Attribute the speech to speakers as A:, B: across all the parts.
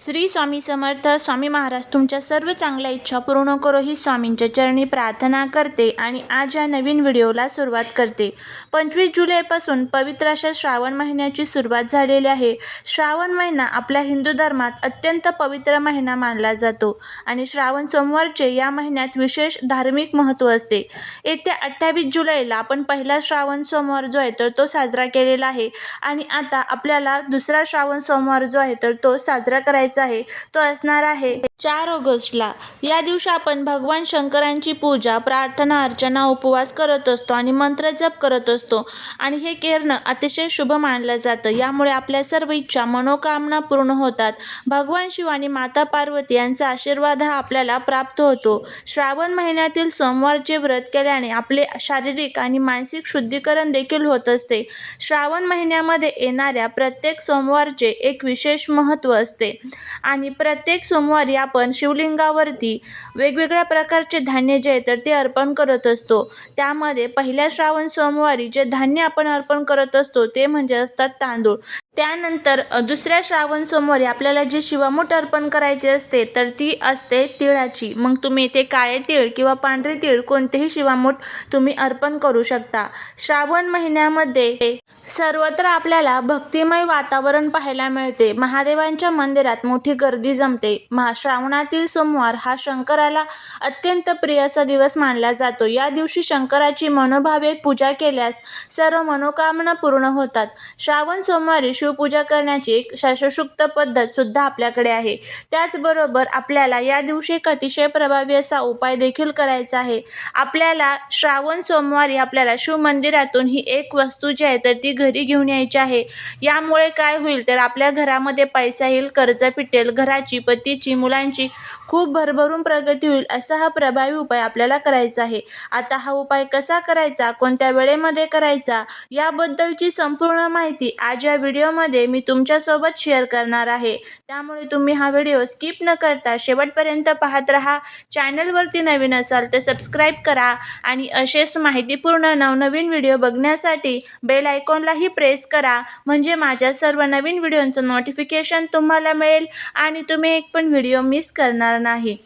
A: श्री स्वामी समर्थ स्वामी महाराज तुमच्या सर्व चांगल्या इच्छा पूर्ण करो ही स्वामींच्या चरणी प्रार्थना करते आणि आज या नवीन व्हिडिओला सुरुवात करते. पंचवीस जुलैपासून पवित्र अशा श्रावण महिन्याची सुरुवात झालेली आहे. श्रावण महिना आपल्या हिंदू धर्मात अत्यंत पवित्र महिना मानला जातो आणि श्रावण सोमवारचे या महिन्यात विशेष धार्मिक महत्त्व असते. येत्या अठ्ठावीस जुलैला आपण पहिला श्रावण सोमवार जो आहे तर तो साजरा केलेला आहे आणि आता आपल्याला दुसरा श्रावण सोमवार जो आहे तर तो साजरा करायचा आहे तो असणार आहे. चार ऑगस्टला. या दिवशी आपण भगवान शंकरांची पूजा प्रार्थना अर्चना उपवास करत असतो आणि मंत्र जप करत असतो. आणि हे करणं अतिशय शुभ मानलं जातं. यामुळे आपल्या सर्व इच्छा मनोकामना पूर्ण होतात. भगवान शिव आणि माता पार्वती यांचा आशीर्वाद हा आपल्याला प्राप्त होतो. श्रावण महिन्यातील सोमवारचे व्रत केल्याने आपले शारीरिक आणि मानसिक शुद्धीकरण देखील होत असते. श्रावण महिन्यामध्ये येणाऱ्या प्रत्येक सोमवारचे एक विशेष महत्त्व असते. आणि प्रत्येक सोमवारी आपण शिवलिंगावरती वेगवेगळ्या प्रकारचे धान्य जे आहे तर ते अर्पण करत असतो. त्यामध्ये पहिल्या श्रावण सोमवारी जे धान्य आपण अर्पण करत असतो ते म्हणजे असतात तांदूळ. त्यानंतर दुसऱ्या श्रावण सोमवारी आपल्याला जे शिवामूठ अर्पण करायची असते तर ती असते तिळाची. मग तुम्ही इथे काळे तीळ किंवा पांढरे तीळ कोणतेही शिवामूठ तुम्ही अर्पण करू शकता. श्रावण महिन्यामध्ये सर्वत्र आपल्याला भक्तिमय वातावरण पाहायला मिळते. महादेवांच्या मंदिरात मोठी गर्दी जमते. महा श्रावणातील सोमवार हा शंकराला अत्यंत प्रिय असा दिवस मानला जातो. या दिवशी शंकराची मनोभावे पूजा केल्यास सर्व मनोकामना पूर्ण होतात. श्रावण सोमवारी शिवपूजा करण्याची एक शास्त्रोक्त पद्धत सुद्धा आपल्याकडे आहे. त्याचबरोबर आपल्याला या दिवशी एक अतिशय प्रभावी असा उपाय देखील करायचा आहे. आपल्याला श्रावण सोमवारी आपल्याला शिव मंदिरातून ही एक वस्तू जी आहे तर ती घरी घेऊन यायची आहे. यामुळे काय होईल तर आपल्या घरामध्ये पैसा येईल कर्ज पिटेल घराची पतीची मुलांची खूप भरभरून प्रगती होईल असा हा प्रभावी उपाय आपल्याला करायचा आहे. आता हा उपाय कसा करायचा कोणत्या वेळेमध्ये करायचा याबद्दलची संपूर्ण माहिती आज या व्हिडिओमध्ये मी तुमच्यासोबत शेअर करणार आहे. त्यामुळे तुम्ही हा व्हिडिओ स्किप न करता शेवटपर्यंत पाहत राहा. चॅनलवरती नवीन असाल तर सबस्क्राईब करा आणि असेच माहितीपूर्ण नवनवीन व्हिडिओ बघण्यासाठी बेल आयकॉनलाही प्रेस करा. म्हणजे माझ्या सर्व नवीन व्हिडिओंचं नोटिफिकेशन तुम्हाला मिळेल आणि तुम्ही एक पण व्हिडिओ मिस करणार नाही.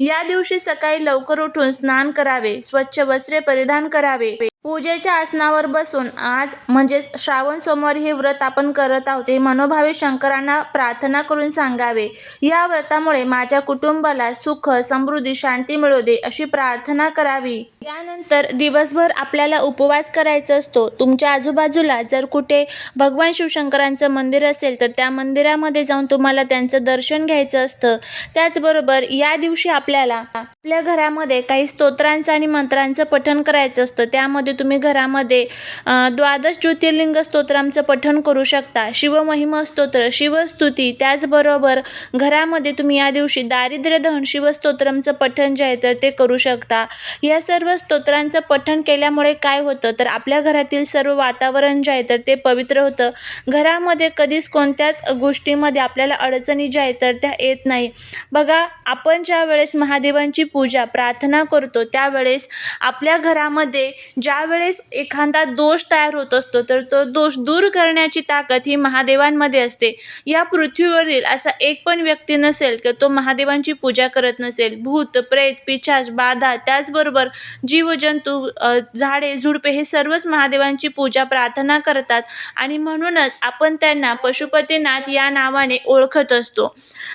A: या दिवशी सकाळी लवकर उठून स्नान करावे स्वच्छ वस्त्रे परिधान करावे. पूजेच्या आसनावर बसून आज म्हणजेच श्रावण सोमवार हे व्रत आपण करत आहोत. हे मनोभावे शंकरांना प्रार्थना करून सांगावे. या व्रतामुळे माझ्या कुटुंबाला सुख समृद्धी शांती मिळू दे अशी प्रार्थना करावी. यानंतर दिवसभर आपल्याला उपवास करायचा असतो. तुमच्या आजूबाजूला जर कुठे भगवान शिवशंकरांचं मंदिर असेल तर त्या मंदिरामध्ये जाऊन तुम्हाला त्यांचं दर्शन घ्यायचं असतं. त्याचबरोबर या दिवशी आपल्याला आपल्या घरामध्ये काही स्तोत्रांचं आणि मंत्रांचं पठण करायचं असतं. त्यामध्ये तुम्ही घरामध्ये द्वादश ज्योतिर्लिंग स्तोत्रांचं पठण करू शकता. शिवमहिमा स्तोत्र शिवस्तुती त्याचबरोबर घरामध्ये तुम्ही या दिवशी दारिद्र्य दहन शिवस्तोत्रमचं पठण जे आहे तर ते करू शकता. या सर्व स्तोत्रांचं पठण केल्यामुळे काय होतं? तर आपल्या घरातील सर्व वातावरण जे आहे तर ते पवित्र होतं. घरामध्ये कधीच कोणत्याच गोष्टीमध्ये आपल्याला अडचणी ज्या आहेत तर त्या येत नाही. बघा आपण ज्या वेळेस महादेवांची पूजा प्रार्थना करतो त्यावेळेस आपल्या घरामध्ये ज्या ज्यावेळेस एखादा दोष तयार होत असतो तर तो दोष दूर करण्याची ताकद ही महादेवांमध्ये असते. या पृथ्वीवरील असा एक पण व्यक्ती नसेल की तो महादेवांची पूजा करत नसेल. भूत प्रेत पिशाच बाधा त्याचबरोबर जीवजंतू झाडे झुडपे हे सर्वच महादेवांची पूजा प्रार्थना करतात आणि म्हणूनच आपण त्यांना पशुपतीनाथ या नावाने ओळखत असतो.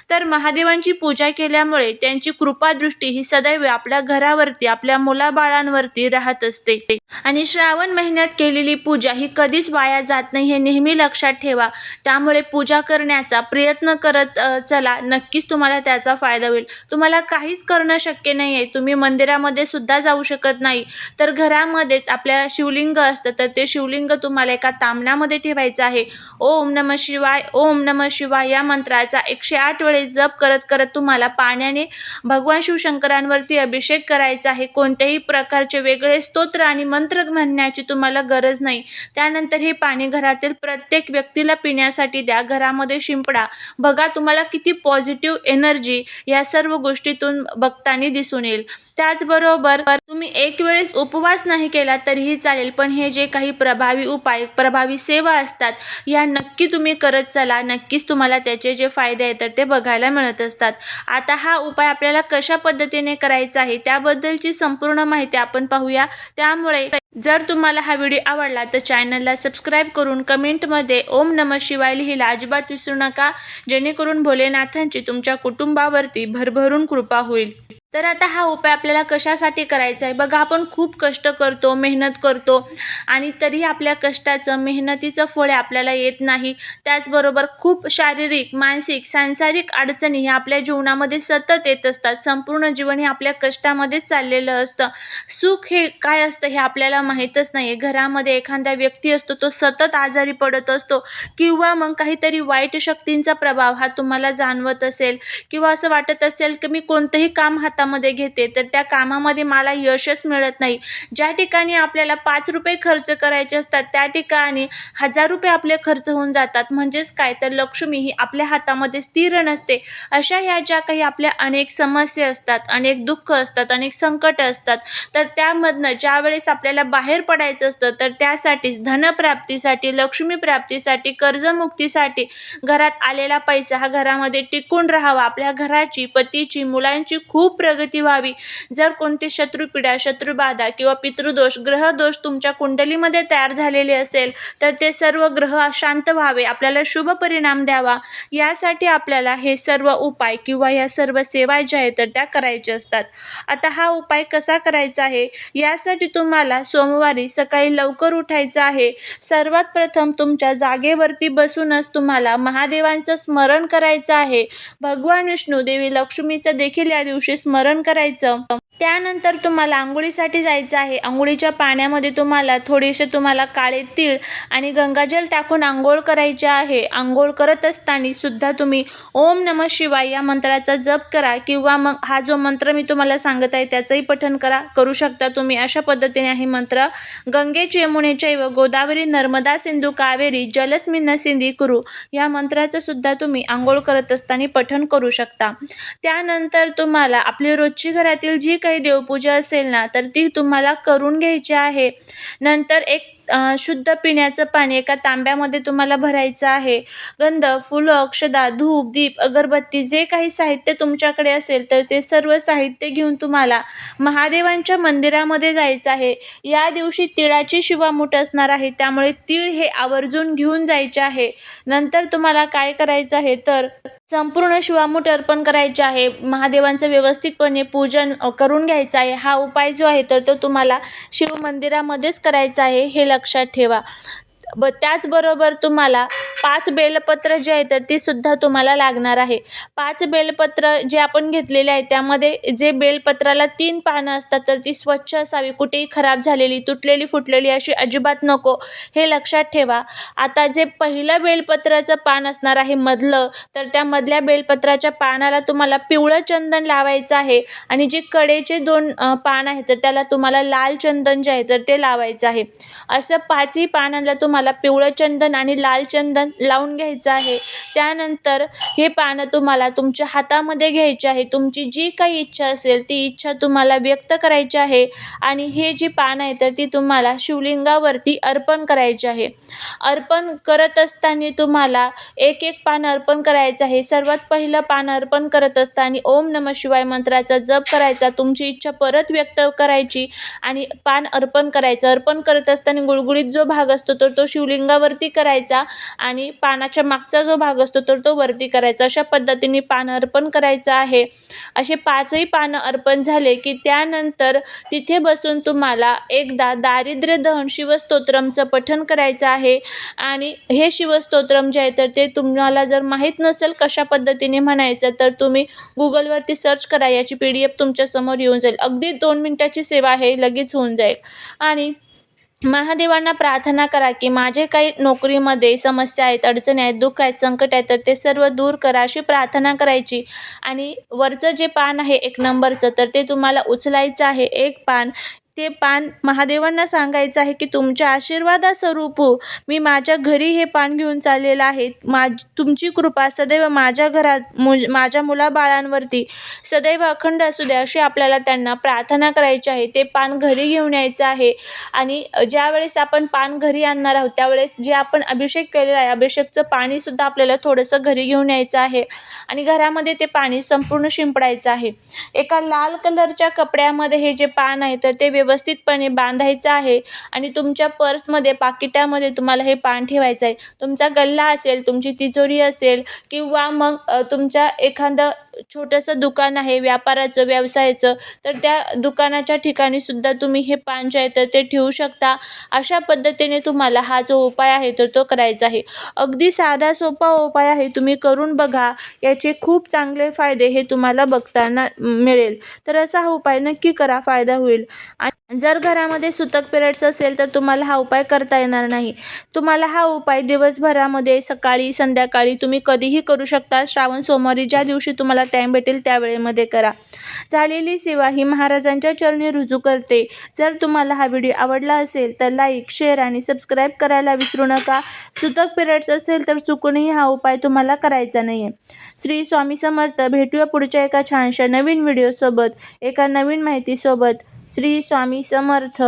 A: तर महादेवांची पूजा केल्यामुळे त्यांची कृपादृष्टी ही सदैव आपल्या घरावरती आपल्या मुलाबाळांवरती राहत असते. आणि श्रावण महिन्यात केलेली पूजा ही कधीच वाया जात नाही हे नेहमी लक्षात ठेवा. त्यामुळे पूजा करण्याचा प्रयत्न करत चला. नक्कीच तुम्हाला त्याचा फायदा होईल. तुम्हाला काहीच करणं शक्य नाही आहे तुम्ही मंदिरामध्ये सुद्धा जाऊ शकत नाही. तर घरामध्येच आपल्या शिवलिंग असतं तर ते शिवलिंग तुम्हाला एका तामणामध्ये ठेवायचं आहे. ओम नम शिवाय ओम नम शिवाय या मंत्राचा एकशे आठ वेळेस जप करत करत तुम्हाला पाण्याने भगवान शिवशंकरांवरती अभिषेक करायचा आहे. कोणत्याही प्रकारचे वेगळे स्तोत्र आणि मंत्र म्हणण्याची तुम्हाला गरज नाही. त्यानंतर हे पाणी घरातील प्रत्येक व्यक्तीला पिण्यासाठी द्या. घरामध्ये शिंपडा. बघा तुम्हाला किती पॉझिटिव्ह एनर्जी या सर्व गोष्टीतून बघताना दिसून येईल. त्याचबरोबर तुम्ही एक वेळेस उपवास नाही केला तरीही चालेल पण हे जे काही प्रभावी उपाय प्रभावी सेवा असतात या नक्की तुम्ही करत चला. नक्कीच तुम्हाला त्याचे जे फायदे आहेत तर ते बघायला मिळत असतात. आता हा उपाय आपल्याला कशा पद्धतीने करायचा आहे त्याबद्दलची संपूर्ण माहिती आपण पाहूया. त्यामुळे जर तुम्हाला हा व्हिडिओ आवडला तर चॅनलला सबस्क्राईब करून कमेंटमध्ये ओम नमः शिवाय लिहिला अजिबात विसरू नका जेणेकरून भोलेनाथांची तुमच्या कुटुंबावरती भरभरून कृपा होईल. तर आता हा उपाय आपल्याला कशासाठी करायचा आहे? बघा आपण खूप कष्ट करतो मेहनत करतो आणि तरी आपल्या कष्टाचं मेहनतीचं फळ आपल्याला येत नाही. त्याचबरोबर खूप शारीरिक मानसिक सांसारिक अडचणी ह्या आपल्या जीवनामध्ये सतत येत असतात. संपूर्ण जीवन हे आपल्या कष्टामध्येच चाललेलं असतं. सुख हे काय असतं हे आपल्याला माहीतच नाही आहे घरामध्ये एखादा व्यक्ती असतो तो सतत आजारी पडत असतो किंवा मग काहीतरी वाईट शक्तींचा प्रभाव हा तुम्हाला जाणवत असेल किंवा असं वाटत असेल की मी कोणतंही काम हाता हातामध्ये घेते तर त्या कामामध्ये मला यशच मिळत नाही. ज्या ठिकाणी आपल्याला पाच रुपये खर्च करायचे असतात त्या ठिकाणी हजार रुपये आपले खर्च होऊन जातात. म्हणजेच काय? तर लक्ष्मी ही आपल्या हातामध्ये स्थिर नसते. अशा ह्या ज्या काही आपल्या अनेक समस्या असतात अनेक दुःख असतात अनेक संकट असतात तर त्यामधनं ज्या वेळेस आपल्याला बाहेर पडायचं असतं तर त्यासाठीच धनप्राप्तीसाठी लक्ष्मी प्राप्तीसाठी कर्जमुक्तीसाठी घरात आलेला पैसा हा घरामध्ये टिकून राहावा. आपल्या घराची पतीची मुलांची खूप प्रगती व्हावी. जर कोणते शत्रुपीडा शत्रुबाधा किंवा पितृदोष ग्रहदोष तुमच्या कुंडलीमध्ये तयार झालेले असेल तर ते सर्व ग्रह शांत व्हावे आपल्याला शुभ परिणाम द्यावा. यासाठी आपल्याला हे सर्व उपाय किंवा या सर्व सेवा ज्या आहेत तर त्या करायच्या असतात. आता हा उपाय कसा करायचा आहे? यासाठी तुम्हाला सोमवारी सकाळी लवकर उठायचं आहे. सर्वात प्रथम तुमच्या जागेवरती बसूनच तुम्हाला महादेवांचं स्मरण करायचं आहे. भगवान विष्णू देवी लक्ष्मीचं देखील या दिवशी स्मरण स्मरण करायचं. त्यानंतर तुम्हाला आंघोळीसाठी जायचं आहे. आंघोळीच्या पाण्यामध्ये तुम्हाला थोडेसे तुम्हाला काळे तीळ आणि गंगाजल टाकून आंघोळ करायचे आहे. आंघोळ करत असताना सुद्धा तुम्ही ओम नम शिवाय या मंत्राचा जप करा किंवा मग हा जो मंत्र मी तुम्हाला सांगत आहे त्याचंही पठण करा करू शकता तुम्ही. अशा पद्धतीने हे मंत्र. गंगेचे यमुनेचैव गोदावरी नर्मदा सिंधू कावेरी जलस्मिन्न सिंधी कुरु या मंत्राचं सुद्धा तुम्ही आंघोळ करत असताना पठण करू शकता. त्यानंतर तुम्हाला आपली रोजची घरातील जी काही देवपूजा असेल ना तर ती तुम्हाला करून घ्यायची आहे. नंतर एक शुद्ध पिण्याचं पाणी एका तांब्यामध्ये तुम्हाला भरायचं आहे. गंध फुलं अक्षदा धूप दीप अगरबत्ती जे काही साहित्य तुमच्याकडे असेल तर ते सर्व साहित्य घेऊन तुम्हाला महादेवांच्या मंदिरामध्ये जायचं आहे. या दिवशी तिळाची शिवामूठ असणार आहे त्यामुळे तीळ हे आवर्जून घेऊन जायचे आहे. नंतर तुम्हाला काय करायचं आहे तर संपूर्ण शिवामूठ अर्पण करायचे आहे. महादेवांचं व्यवस्थितपणे पूजन करून घ्यायचं आहे. हा उपाय जो आहे तर तो तुम्हाला शिवमंदिरामध्येच करायचा आहे हे लक्षात ठेवा. ब त्याचबरोबर तुम्हाला पाच बेलपत्र जे आहे तर ती सुद्धा तुम्हाला लागणार आहे. पाच बेलपत्र जे आपण घेतलेले आहे त्यामध्ये जे बेलपत्राला तीन पानं असतात तर ती स्वच्छ असावी. कुठेही खराब झालेली तुटलेली फुटलेली अशी अजिबात नको. हे लक्षात ठेवा. आता जे पहिलं बेलपत्राचं पान असणार आहे मधलं तर त्या मधल्या बेलपत्राच्या पानाला तुम्हाला पिवळं चंदन लावायचं आहे आणि जे कडेचे दोन पान आहेत तर त्याला तुम्हाला लाल चंदन जे आहे तर ते लावायचं आहे. असं पाचही पानांना तुम्हाला पिवळं चंदन आणि लाल चंदन लावून घ्यायचं आहे. त्यानंतर हे पानं तुम्हाला तुमच्या हातामध्ये घ्यायचे आहे. तुमची जी काही इच्छा असेल ती इच्छा तुम्हाला व्यक्त करायची आहे आणि हे जी पानं आहे तर ती तुम्हाला शिवलिंगावरती अर्पण करायची आहे. अर्पण करत असताना तुम्हाला एक एक पान अर्पण करायचं आहे. सर्वात पहिलं पान अर्पण करत असताना ओम नम शिवाय मंत्राचा जप करायचा तुमची इच्छा परत व्यक्त करायची आणि पान अर्पण करायचं. अर्पण करत असताना गुळगुळीत जो भाग असतो तर तो शिवलिंगावरती करायचा आणि पानाच्या मागचा जो भाग असतो तर तो वरती करायचा. अशा पद्धतीने पान अर्पण करायचं आहे. असे पाचही पानं अर्पण झाले की त्यानंतर तिथे बसून तुम्हाला एकदा दारिद्र्य दहन शिवस्तोत्रमचं पठण करायचं आहे. आणि हे शिवस्तोत्रम जे आहे तर ते तुम्हाला जर माहीत नसेल कशा पद्धतीने म्हणायचं तर तुम्ही गुगलवरती सर्च करा. याची पी डी एफ तुमच्यासमोर येऊन जाईल. अगदी दोन मिनटाची सेवा आहे लगेच होऊन जाईल. आणि महादेवांना प्रार्थना करा की माझे काही नोकरीमध्ये समस्या आहेत अडचणी आहेत दुःख आहेत संकट आहेत तर ते सर्व दूर करा अशी प्रार्थना करायची. आणि वरचं जे पान आहे एक नंबरचं तर ते तुम्हाला उचलायचं आहे. एक पान ते पान महादेवांना सांगायचं आहे की तुमच्या आशीर्वादास्वरूप मी माझ्या घरी हे पान घेऊन चाललेलं आहे. माझ तुमची कृपा सदैव माझ्या घरात मुज माझ्या मुलाबाळांवरती सदैव अखंड असू द्या अशी आपल्याला त्यांना प्रार्थना करायची आहे. ते पान घरी घेऊन यायचं आहे. आणि ज्यावेळेस आपण पान घरी आणणार आहोत त्यावेळेस जे आपण अभिषेक केलेला आहे अभिषेकचं पाणीसुद्धा आपल्याला थोडंसं घरी घेऊन यायचं आहे. आणि घरामध्ये ते पाणी संपूर्ण शिंपडायचं आहे. एका लाल कलरच्या कपड्यामध्ये हे जे पान आहे तर ते व्यवस्थितपणे बांधायचं आहे आणि तुमच्या पर्समध्ये पाकिटामध्ये तुम्हाला हे पान ठेवायचं आहे. तुमचा गल्ला असेल तुमची तिजोरी असेल किंवा मग तुमच्या एखादं छोटंसं दुकान आहे व्यापाराचं व्यवसायाचं तर त्या दुकानाच्या ठिकाणी सुद्धा तुम्ही हे पान जे आहे तर ते ठेवू शकता. अशा पद्धतीने तुम्हाला हा जो उपाय आहे तर तो करायचा आहे. अगदी साधा सोपा उपाय आहे तुम्ही करून बघा. याचे खूप चांगले फायदे हे तुम्हाला बघताना मिळेल. तर असा हा उपाय नक्की करा फायदा होईल. आणि जर घरामध्ये सुतक पिरियड्स असेल तर तुम्हाला हा उपाय करता येणार नाही. तुम्हाला हा उपाय दिवसभरामध्ये सकाळी संध्याकाळी तुम्ही कधीही करू शकता. श्रावण सोमवारी ज्या दिवशी तुम्हाला टाईम भेटेल त्या वेळेमध्ये करा. झालेली सेवा ही महाराजांच्या चरणी रुजू करते. जर तुम्हाला हा व्हिडिओ आवडला असेल तर लाईक शेअर आणि सबस्क्राईब करायला विसरू नका. सुतक पिरियड्स असेल तर चुकूनही हा उपाय तुम्हाला करायचा नाही आहे श्री स्वामी समर्थ भेटूया पुढच्या एका छानशा नवीन व्हिडिओसोबत एका नवीन माहितीसोबत. श्री स्वामी समर्थ.